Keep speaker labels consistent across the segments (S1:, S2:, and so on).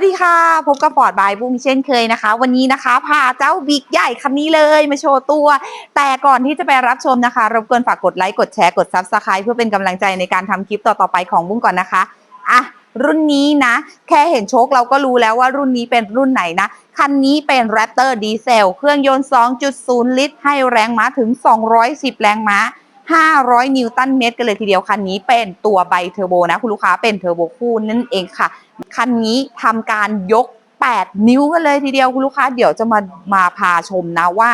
S1: วัสดีค่ะ พบกับฟอร์ดบายบุ้งเช่นเคยนะคะ วันนี้นะคะ พาเจ้าบิ๊กใหญ่คันนี้เลยมาโชว์ตัว แต่ก่อนที่จะไปรับชมนะคะ รบกวนฝากกดไลค์ กดแชร์ กดซับสไคร b e เพื่อเป็นกำลังใจในการทำคลิปต่อๆไปของบุ้งก่อนนะคะ อะ รุ่นนี้นะ แค่เห็นโชคเราก็รู้แล้วว่ารุ่นนี้เป็นรุ่นไหนนะ คันนี้เป็น Raptor Diesel เครื่องยนต์ 2.0 ลิตร ให้แรงม้าถึง 210 แรงม้า500 นิวตันเมตรกันเลยทีเดียวคันนี้เป็นตัวไบเทอร์โบนะคุณลูกค้าเป็นเทอร์โบคู่นั่นเองค่ะ คันนี้ทำการยก 8 นิ้วกันเลยทีเดียวคุณลูกค้า เดี๋ยวจะมามาพาชมนะว่า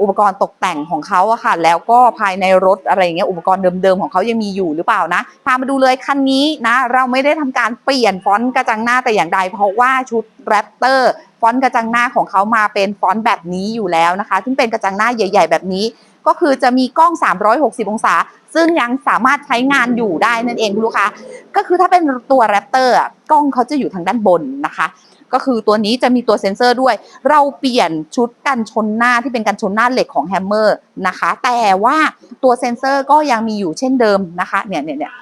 S1: อุปกรณ์ตกแต่งของเขาอะค่ะ แล้วก็ภายในรถอะไรอย่างเงี้ยอุปกรณ์เดิมๆของเขายังมีอยู่หรือเปล่านะพามาดูเลยคันนี้นะเราไม่ได้ทำการเปลี่ยนฟอนต์กระจังหน้าแต่อย่างใด เพราะว่าชุดแรปเตอร์ฟอนต์กระจังหน้าของเขามาเป็นฟอนต์แบบนี้อยู่แล้วนะคะ ซึ่งเป็นกระจังหน้าใหญ่ ๆ แบบนี้ ก็คือจะมีกล้อง 360 องศา ซึ่งยังสามารถใช้งานอยู่ได้นั่นเองคุณลูกค้าก็คือถ้าเป็นตัวแรปเตอร์กล้องเขาจะอยู่ทางด้านบนนะคะก็คือตัวนี้จะมีตัวเซ็นเซอร์ด้วย เราเปลี่ยนชุดกันชนหน้าที่เป็นกันชนหน้าเหล็กของแฮมเมอร์นะคะ แต่ว่าตัวเซ็นเซอร์ก็ยังมีอยู่เช่นเดิมนะคะ เนี่ยเนี่ยเนี่ย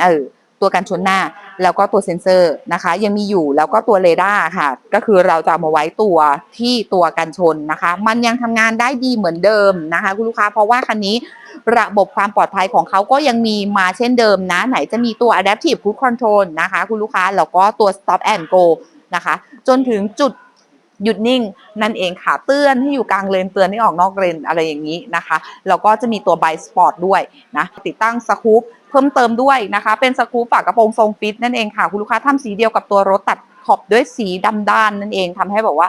S1: เออตัวกันชนหน้า แล้วก็ตัวเซ็นเซอร์นะคะ ยังมีอยู่แล้วก็ตัวเรดาร์ค่ะ ก็คือเราจะามาไว้ตัวที่ตัวกันชนนะคะ มันยังทำงานได้ดีเหมือนเดิมนะคะคุณลูกค้าเพราะว่าคันนี้ระบบความปลอดภัยของเขาก็ยังมีมาเช่นเดิมนะ ไหนจะมีตัว adaptive cruise control นะคะ คุณลูกค้าแล้วก็ตัว stop and go นะคะ จนถึงจุด หยุดนิ่งนั่นเองค่ะ เตือนให้อยู่กลางเลนเตือนให้ออกนอกเลนอะไรอย่างนี้นะคะแล้วก็จะมีตัวไบสปอร์ตด้วยนะติดตั้งสกู๊ปเพิ่มเติมด้วยนะคะ เป็นสกู๊ปฝากระโปรงทรงฟิตนั่นเองค่ะ คุณลูกค้าทำสีเดียวกับตัวรถตัดขอบด้วยสีดำด้านนั่นเองทำให้แบบว่า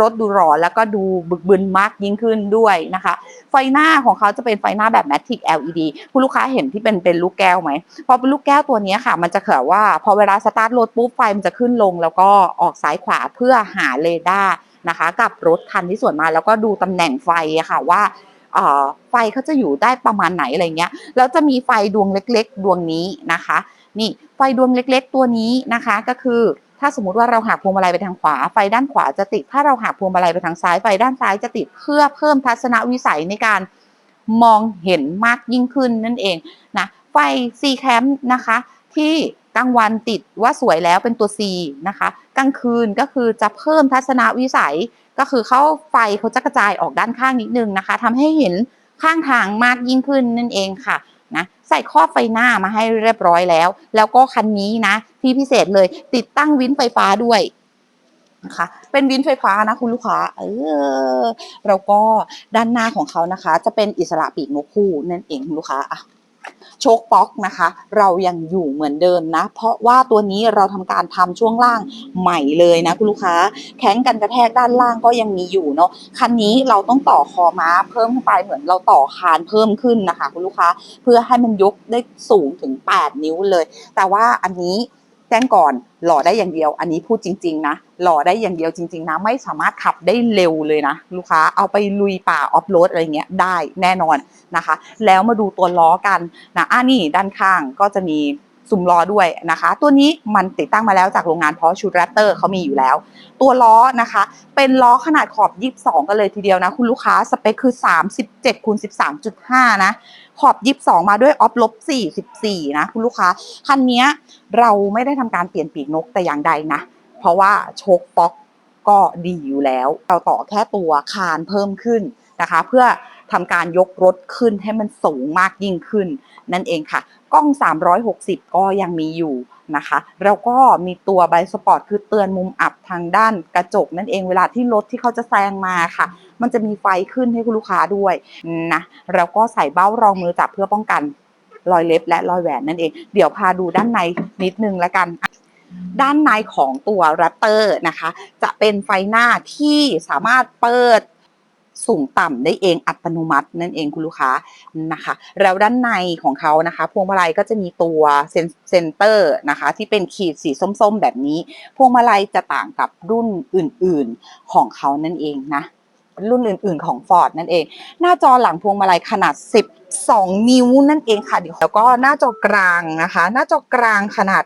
S1: รถดูหล่อแล้วก็ดูบึกบึนมากยิ่งขึ้นด้วยนะคะ ไฟหน้าของเขาจะเป็นไฟหน้าแบบ Matic LED คุณลูกค้าเห็นที่เป็นเป็นลูกแก้วไหมพอเป็นลูกแก้วตัวนี้ค่ะ มันจะเขียนว่าพอเวลาสตาร์ทรถปุ๊บไฟมันจะขึ้นลง แล้วก็ออกซ้ายขวาเพื่อหาเรดาร์นะคะ กับรถคันที่สวนมาแล้วก็ดูตำแหน่งไฟค่ะว่าเออไฟเขาจะอยู่ได้ประมาณไหนอะไรเงี้ย แล้วจะมีไฟดวงเล็ก ๆ ดวงนี้นะคะ นี่ไฟดวงเล็ก ๆ ตัวนี้นะคะก็คือ ถ้าสมมติว่าเราหักพวงมาลัยไปทางขวา ไฟด้านขวาจะติด ถ้าเราหักพวงมาลัยไปทางซ้าย ไฟด้านซ้ายจะติด เพื่อเพิ่มทัศนวิสัยในการมองเห็นมากยิ่งขึ้นนั่นเองนะ ไฟ C cam นะคะ ที่กลางวันติดว่าสวยแล้วเป็นตัว C นะคะ กลางคืนก็คือจะเพิ่มทัศนวิสัย ก็คือเข้าไฟเขาจะกระจายออกด้านข้างนิดนึงนะคะทำให้เห็นข้างทางมากยิ่งขึ้นนั่นเองค่ะ ใส่ข้อไฟหน้ามาให้เรียบร้อยแล้ว แล้วก็คันนี้นะ ที่พิเศษเลยติดตั้งวินไฟฟ้าด้วยนะคะ เป็นวินไฟฟ้านะคุณลูกค้า เออ แล้วก็ด้านหน้าของเขานะคะ จะเป็นอิสระปีกนกคู่นั่นเองคุณลูกค้าอะ โชคป๊อกนะคะ เรายังอยู่เหมือนเดิมนะ เพราะว่าตัวนี้เราทำการทำช่วงล่างใหม่เลยนะคุณลูกค้า แข้งกันกระแทกด้านล่างก็ยังมีอยู่เนาะคันนี้เราต้องต่อคอม้าเพิ่มไปเหมือนเราต่อคานเพิ่มขึ้นนะคะ คุณลูกค้าเพื่อให้มันยกได้สูงถึง 8 นิ้วเลย แต่ว่าอันนี้ แจ้งก่อนหล่อได้อย่างเดียว อันนี้พูดจริง ๆ นะหล่อได้อย่างเดียวจริง ๆ นะ ไม่สามารถขับได้เร็วเลยนะ ลูกค้าเอาไปลุยป่าออฟโรดอะไรเงี้ยได้แน่นอนนะคะ แล้วมาดูตัวล้อกันนะอ่านี่ด้านข้างก็จะมี ซุ้มล้อด้วยนะคะ ตัวนี้มันติดตั้งมาแล้วจากโรงงานเพราะชุดแรปเตอร์เขามีอยู่แล้ว ตัวล้อนะคะ เป็นล้อขนาดขอบ 22 กันเลยทีเดียวนะ คุณลูกค้าสเปคคือ 37คูณ13.5 นะ ขอบ 22 มาด้วยออฟลบ44 นะ คุณลูกค้า คันนี้เราไม่ได้ทำการเปลี่ยนปีกนกแต่อย่างใดนะ เพราะว่าโชคป๊อกก็ดีอยู่แล้ว เราต่อแค่ตัวคานเพิ่มขึ้นนะคะ เพื่อ ทำการยกรถขึ้นให้มันสูงมากยิ่งขึ้น นั่นเองค่ะ กล้อง 360 ก็ยังมีอยู่นะคะ แล้วก็มีตัวไบสปอร์ตคือเตือนมุมอับทางด้านกระจก นั่นเองเวลาที่รถที่เขาจะแซงมาค่ะ มันจะมีไฟขึ้นให้คุณลูกค้าด้วยนะแล้วก็ใส่เบ้ารองมือจับเพื่อป้องกันรอยเล็บและรอยแหวนนั่นเอง เดี๋ยวพาดูด้านในนิดนึงแล้วกัน ด้านในของตัว Raptor นะคะ จะเป็นไฟหน้าที่สามารถเปิด สูงต่ำได้เองอัตโนมัตินั่นเองคุณลูกค้านะคะ แล้วด้านในของเขานะคะ พวงมาลัยก็จะมีตัวเซนเซนเตอร์นะคะ ที่เป็นขีดสีส้มๆ แบบนี้ พวงมาลัยจะต่างกับรุ่นอื่นๆของเขานั่นเองนะรุ่นอื่นๆของ Ford นั่นเอง หน้าจอหลังพวงมาลัยขนาด 12 นิ้วนั่นเองค่ะเดี๋ยวแล้วก็หน้าจอกลางนะคะ หน้าจอกลางขนาด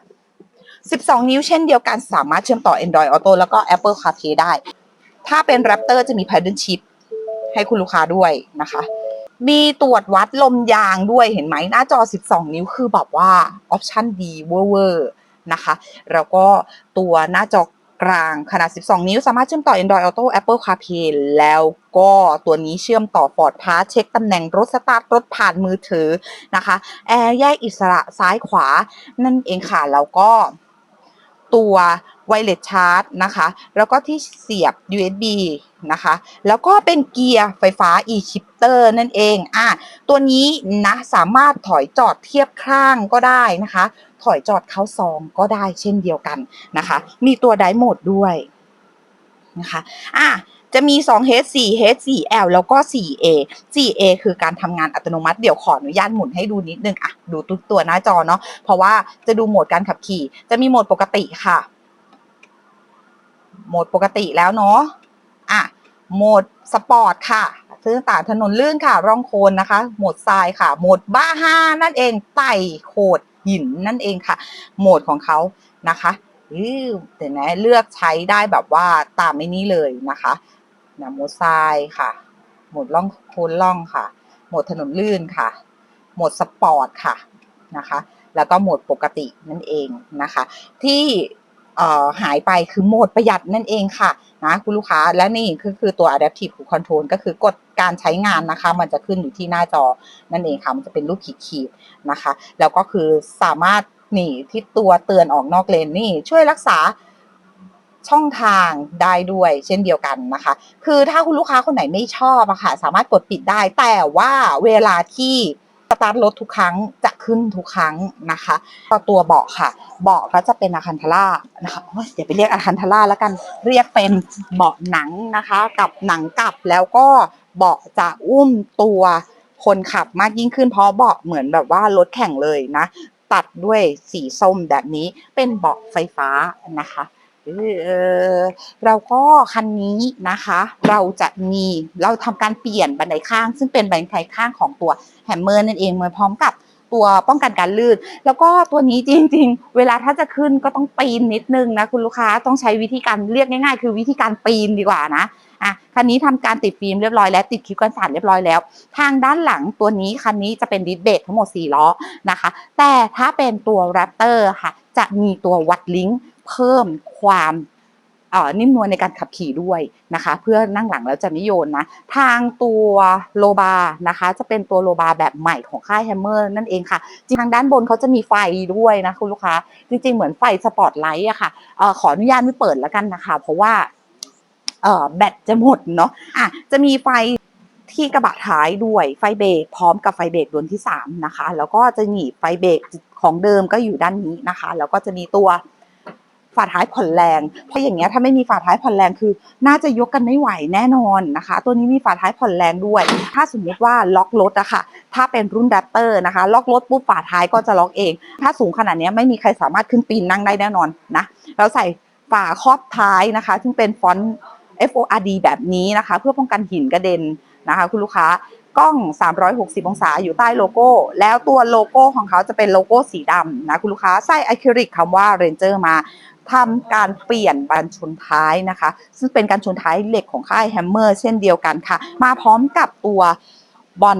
S1: 12 นิ้วเช่นเดียวกันสามารถเชื่อมต่อ Android Auto แล้วก็ Apple CarPlay ได้ ถ้าเป็น Raptor จะมี Paddle Shift ให้คุณลูกค้าด้วยนะคะ มีตรวจวัดลมยางด้วยเห็นไหมหน้าจอ 12 นิ้วคือแบบว่าออปชั่นดีเวอร์นะคะ แล้วก็ตัวหน้าจอกลางขนาด 12 นิ้ว สามารถเชื่อมต่อ Android Auto Apple CarPlay แล้วก็ตัวนี้เชื่อมต่อ Ford Pass เช็คตำแหน่งรถสตาร์ทรถผ่านมือถือนะคะ แอร์แยกอิสระซ้ายขวานั่นเองค่ะ แล้วก็ ตัวไวเลสชาร์จนะคะ แล้วก็ที่เสียบ USB นะคะ แล้วก็เป็นเกียร์ไฟฟ้า e-shifter นั่นเอง อะ ตัวนี้นะสามารถถอยจอดเทียบข้างก็ได้นะคะ ถอยจอดเข้าซองก็ได้เช่นเดียวกันนะคะ มีตัวไดโหมดด้วยนะคะ อะ จะมี 2 H 4 H 4 L แล้วก็ 4A 4A คือการทำงานอัตโนมัติเดี๋ยวขออนุญาตหมุนให้ดูนิดนึงอะดูทุกตัวหน้าจอเนาะเพราะว่าจะดูโหมดการขับขี่ จะมีโหมดปกติค่ะ โหมดปกติแล้วเนาะอะโหมดสปอร์ตค่ะซึ่งต่างถนนลื่นค่ะ ร่องโคลนนะคะ โหมดทรายค่ะ โหมดบ้าห้านั่นเองไต่โขดหินนั่นเองค่ะ โหมดของเขานะคะอือเดี๋ยวนะเลือกใช้ได้แบบว่าตามไม่นี้เลยนะคะ นะโหมดทรายค่ะโหมดล่องโคนล่องค่ะโหมดถนนลื่นค่ะโหมดสปอร์ตค่ะนะคะ แล้วก็โหมดปกตินั่นเองนะคะ ที่หายไปคือโหมดประหยัดนั่นเองค่ะนะคุณลูกค้าและนี่คือคือตัว adaptive cruise control ก็คือกดการใช้งานนะคะ มันจะขึ้นอยู่ที่หน้าจอนั่นเองค่ะ มันจะเป็นรูปขีดๆนะคะ แล้วก็คือสามารถนี่ที่ตัวเตือนออกนอกเลนนี่ช่วยรักษา ช่องทางได้ด้วยเช่นเดียวกันนะคะ คือถ้าคุณลูกค้าคนไหนไม่ชอบอะค่ะ สามารถกดปิดได้ แต่ว่าเวลาที่สตาร์ทรถทุกครั้งจะขึ้นทุกครั้งนะคะตัวเบาะค่ะ เบาะก็จะเป็นอาคันทาร่านะคะเดี๋ยวไปเรียกอาคันทาร่าแล้วกันเรียกเป็นเบาะหนังนะคะ กับหนังกลับแล้วก็เบาะจะอุ้มตัวคนขับมากยิ่งขึ้นเพราะเบาะเหมือนแบบว่ารถแข่งเลยนะ ตัดด้วยสีส้มแบบนี้เป็นเบาะไฟฟ้านะคะ เราก็คันนี้นะคะ เราจะมีเราทำการเปลี่ยนบันไดข้าง ซึ่งเป็นบันไดข้างของตัวแฮมเมอร์นั่นเองมาพร้อมกับตัวป้องกันการลื่น แล้วก็ตัวนี้จริง ๆ เวลาถ้าจะขึ้นก็ต้องปีนนิดนึงนะคุณลูกค้าต้องใช้วิธีการเรียกง่ายๆ คือวิธีการปีนดีกว่านะอะคันนี้ทำการติดฟิล์มเรียบร้อยแล้วติดคลิปกันสาดเรียบร้อยแล้ว ทางด้านหลังตัวนี้คันนี้จะเป็นดิสเบรกทั้งหมด 4 ล้อนะคะ แต่ถ้าเป็นตัว Raptor ค่ะ จะมีตัววัดลิงก์ เพิ่มความนิ่มนวลในการขับขี่ด้วยนะคะ เพื่อนั่งหลังแล้วจะไม่โยนนะ ทางตัวโลบานะคะ จะเป็นตัวโลบาแบบใหม่ของค่ายแฮมเมอร์นั่นเองค่ะจริงทางด้านบนเขาจะมีไฟด้วยนะคุณลูกค้า จริงๆ เหมือนไฟสปอตไลท์อะค่ะออขออนุญาตไม่เปิดแล้วกันนะคะ เพราะว่าแบตจะหมดเนาะอะจะมีไฟที่กระบะท้ายด้วยไฟเบรกพร้อมกับไฟเบรกดวงที่3นะคะ แล้วก็จะมีไฟเบรกของเดิมก็อยู่ด้านนี้นะคะ แล้วก็จะมีตัว ฝาท้ายผ่อนแรง เพราะอย่างเงี้ยถ้าไม่มีฝาท้ายผ่อนแรงคือ น่าจะยกกันไม่ไหวแน่นอนนะคะ ตัวนี้มีฝาท้ายผ่อนแรงด้วย ถ้าสมมติว่าล็อกรถอะค่ะ ถ้าเป็นรุ่นแรปเตอร์นะคะ ล็อกรถปุ๊บฝาท้ายก็จะล็อกเอง ถ้าสูงขนาดเนี้ยไม่มีใครสามารถขึ้นปีนนั่งได้แน่นอนนะเราใส่ฝาครอบท้ายนะคะ ซึ่งเป็นฟอนต์ FORD แบบนี้นะคะ เพื่อป้องกันหินกระเด็นนะคะ คุณลูกค้ากล้อง 360 องศาอยู่ใต้โลโก้ แล้วตัวโลโก้ของเขาจะเป็นโลโก้สีดำนะคุณลูกค้าใส่อะคริลิกคำว่า Ranger มา ทำการเปลี่ยนบานชนท้ายนะคะ ซึ่งเป็นการชนท้ายเหล็กของค่ายแฮมเมอร์เช่นเดียวกันค่ะ มาพร้อมกับตัวบอล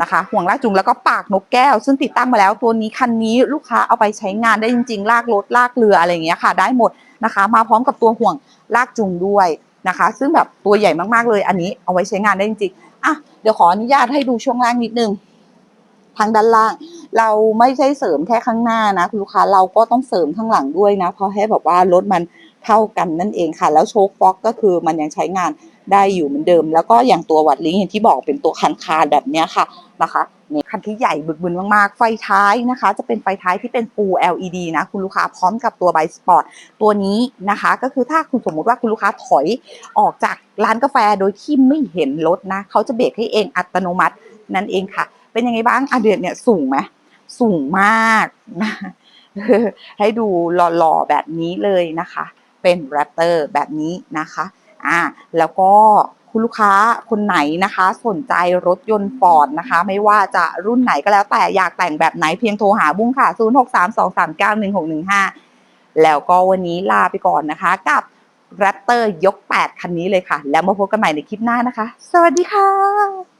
S1: นะคะห่วงลากจูงแล้วก็ปากนกแก้ว ซึ่งติดตั้งมาแล้วตัวนี้คันนี้ลูกค้าเอาไปใช้งานได้จริงๆ ลากรถลากเรืออะไรอย่างเงี้ยค่ะ ได้หมดนะคะ มาพร้อมกับตัวห่วงลากจูงด้วยนะคะ ซึ่งแบบตัวใหญ่มากๆเลยอันนี้เอาไว้ใช้งานได้จริงๆอะเดี๋ยวขออนุญาตให้ดูช่วงล่างนิดนึง ทางด้านล่าง เราไม่ใช่เสริมแค่ข้างหน้านะคุณลูกค้าเราก็ต้องเสริมข้างหลังด้วยนะ เพราะให้แบบว่ารถมันเท่ากันนั่นเองค่ะ แล้วโชคฟ็อกก็คือมันยังใช้งานได้อยู่เหมือนเดิม แล้วก็อย่างตัววัดลิงอย่างที่บอกเป็นตัวคันคาแบบนี้ค่ะนะคะนี่คันที่ใหญ่บึกบึนมากๆ ไฟท้ายนะคะ จะเป็นไฟท้ายที่เป็น Full LED นะคุณลูกค้าพร้อมกับตัวไบสปอร์ตตัวนี้นะคะ ก็คือถ้าคุณสมมุติว่าคุณลูกค้าถอยออกจากร้านกาแฟโดยที่ไม่เห็นรถนะเขาจะเบรกให้เองอัตโนมัตินั่นเองค่ะ เป็นยังไงบ้างอะเดือนเนี่ยสูงไหมสูงมากนะให้ดูหล่อๆแบบนี้เลยนะคะ เป็นแรปเตอร์แบบนี้นะคะอ่าแล้วก็คุณลูกค้าคนไหนนะคะ สนใจรถยนต์ฟอร์ดนะคะ ไม่ว่าจะรุ่นไหนก็แล้วแต่อยากแต่งแบบไหนเพียงโทรหาบุ้งค่ะ 0632391615 แล้วก็วันนี้ลาไปก่อนนะคะ กับ Raptor ยก 8 คันนี้เลยค่ะ แล้วมาพบกันใหม่ในคลิปหน้านะคะ สวัสดีค่ะ